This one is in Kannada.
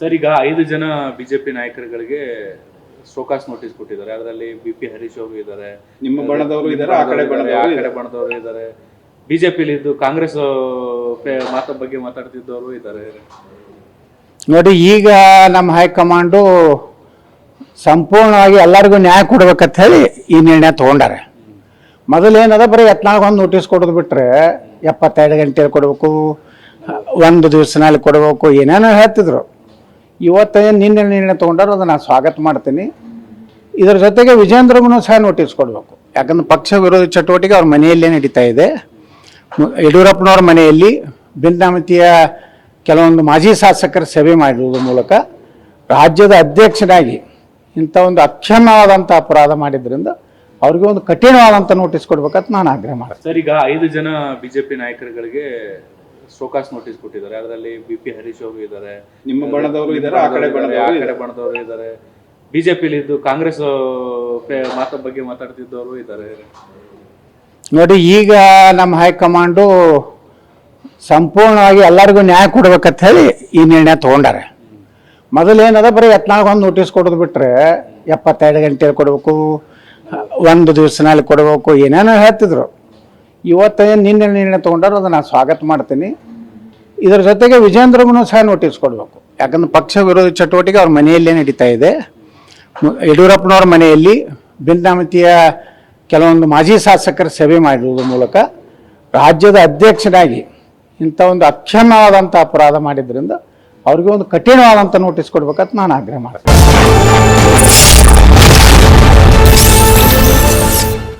ಸರ್ ಈಗ ಐದು ಜನ ಬಿಜೆಪಿ ನಾಯಕರುಗಳಿಗೆ ಶೋಕಾಸ್ ನೋಟಿಸ್ ಕೊಟ್ಟಿದ್ದಾರೆ. ಅದರಲ್ಲಿ ಬಿ ಪಿ ಹರೀಶ್ ಅವರು ಇದ್ದಾರೆ. ನಿಮ್ಮ ಬಣದವರು ಇದ್ದಾರೆ ಆ ಕಡೆ ಆ ಬಣದವರು ಕಡೆ ಬಣದವರು ಇದ್ದಾರೆ. ಬಿಜೆಪಿಲಿ ಇದ್ದು ಕಾಂಗ್ರೆಸ್ ಮಾತ ಬಗ್ಗೆ ಮಾತಾಡ್ತಿದ್ದವರು ಇದ್ದಾರೆ. ನೋಡಿ ಈಗ ನಮ್ಮ ಹೈಕಮಾಂಡು ಸಂಪೂರ್ಣವಾಗಿ ಎಲ್ಲರಿಗೂ ನ್ಯಾಯ ಕೊಡ್ಬೇಕಂತ ಹೇಳಿ ಈ ನಿರ್ಣಯ ತೊಗೊಂಡಾರೆ. ಮೊದಲೇನದ ಬರೀ ಯತ್ನಾಳ್ ಒಂದು ನೋಟಿಸ್ ಕೊಡೋದು ಬಿಟ್ರೆ ಎಪ್ಪತ್ತೆರಡು ಗಂಟೆಯಲ್ಲಿ ಕೊಡಬೇಕು ಒಂದು ದಿವಸನಲ್ಲಿ ಕೊಡಬೇಕು ಏನೇನೋ ಹೇಳ್ತಿದ್ರು. ಇವತ್ತು ನಿನ್ನೆ ನಿರ್ಣಯ ತೊಗೊಂಡಾರು ಅದನ್ನು ನಾನು ಸ್ವಾಗತ ಮಾಡ್ತೀನಿ. ಇದರ ಜೊತೆಗೆ ವಿಜೇಂದ್ರಗೂ ಸಹ ನೋಟಿಸ್ ಕೊಡಬೇಕು. ಯಾಕಂದ್ರೆ ಪಕ್ಷ ವಿರೋಧಿ ಚಟುವಟಿಕೆ ಅವ್ರ ಮನೆಯಲ್ಲೇ ನಡೀತಾ ಇದೆ. ಯಡಿಯೂರಪ್ಪನವ್ರ ಮನೆಯಲ್ಲಿ ಭಿನ್ನಾಮತಿಯ ಕೆಲವೊಂದು ಮಾಜಿ ಶಾಸಕರ ಸಭೆ ಮಾಡಿರುವುದರ ಮೂಲಕ ರಾಜ್ಯದ ಅಧ್ಯಕ್ಷನಾಗಿ ಇಂಥ ಒಂದು ಅಕ್ಷಮ್ಯವಾದಂಥ ಅಪರಾಧ ಮಾಡಿದ್ರಿಂದ ಅವ್ರಿಗೆ ಒಂದು ಕಠಿಣವಾದಂಥ ನೋಟಿಸ್ ಕೊಡ್ಬೇಕಂತ ನಾನು ಆಗ್ರಹ ಮಾಡ್ತೀನಿ. ಸರ್, ಈಗ ಐದು ಜನ ಬಿಜೆಪಿ ನಾಯಕರುಗಳಿಗೆ ಶೋಕಾಸ್ ನೋಟಿಸ್ ಕೊಟ್ಟಿದ್ದಾರೆ. ಅದರಲ್ಲಿ ಬಿ ಪಿ ಹರೀಶ್ ಅವರು ಇದ್ದಾರೆ. ನಿಮ್ಮ ಬಣದವರು ಇದ್ದಾರೆ ಆ ಕಡೆ ಆ ಬಣದವರು ಕಡೆ ಬಣದವರು ಇದ್ದಾರೆ. ಬಿಜೆಪಿಲಿ ಇದ್ದು ಕಾಂಗ್ರೆಸ್ ಮಾತ ಬಗ್ಗೆ ಮಾತಾಡ್ತಿದ್ದವರು ಇದ್ದಾರೆ. ನೋಡಿ ಈಗ ನಮ್ಮ ಹೈಕಮಾಂಡು ಸಂಪೂರ್ಣವಾಗಿ ಎಲ್ಲರಿಗೂ ನ್ಯಾಯ ಕೊಡ್ಬೇಕಂತ ಹೇಳಿ ಈ ನಿರ್ಣಯ ತೊಗೊಂಡಾರೆ. ಮೊದಲೇನದ ಬರೀ ಯತ್ನಾಗ ಒಂದು ನೋಟಿಸ್ ಕೊಡೋದು ಬಿಟ್ರೆ ಎಪ್ಪತ್ತೆರಡು ಗಂಟೆಯಲ್ಲಿ ಕೊಡಬೇಕು ಒಂದು ದಿವಸನಲ್ಲಿ ಕೊಡಬೇಕು ಏನೇನೋ ಹೇಳ್ತಿದ್ರು. ಇವತ್ತು ನಿನ್ನೆ ನಿರ್ಣಯ ತೊಗೊಂಡಾರ ಅದನ್ನು ನಾನು ಸ್ವಾಗತ ಮಾಡ್ತೀನಿ. ಇದರ ಜೊತೆಗೆ ವಿಜೇಂದ್ರಗೂ ಸಹ ನೋಟಿಸ್ ಕೊಡಬೇಕು. ಯಾಕಂದ್ರೆ ಪಕ್ಷ ವಿರೋಧಿ ಚಟುವಟಿಕೆ ಅವ್ರ ಮನೆಯಲ್ಲೇ ನಡೀತಾ ಇದೆ. ಯಡಿಯೂರಪ್ಪನವ್ರ ಮನೆಯಲ್ಲಿ ಭಿನ್ನಾಮತಿಯ ಕೆಲವೊಂದು ಮಾಜಿ ಶಾಸಕರ ಸೇವೆ ಮಾಡಿರುವುದರ ಮೂಲಕ ರಾಜ್ಯದ ಅಧ್ಯಕ್ಷನಾಗಿ ಇಂಥ ಒಂದು ಅಕ್ಷಮ್ಯವಾದಂಥ ಅಪರಾಧ ಮಾಡಿದ್ರಿಂದ ಅವ್ರಿಗೆ ಒಂದು ಕಠಿಣವಾದಂಥ ನೋಟಿಸ್ ಕೊಡ್ಬೇಕಂತ ನಾನು ಆಗ್ರಹ ಮಾಡ್ತೀನಿ.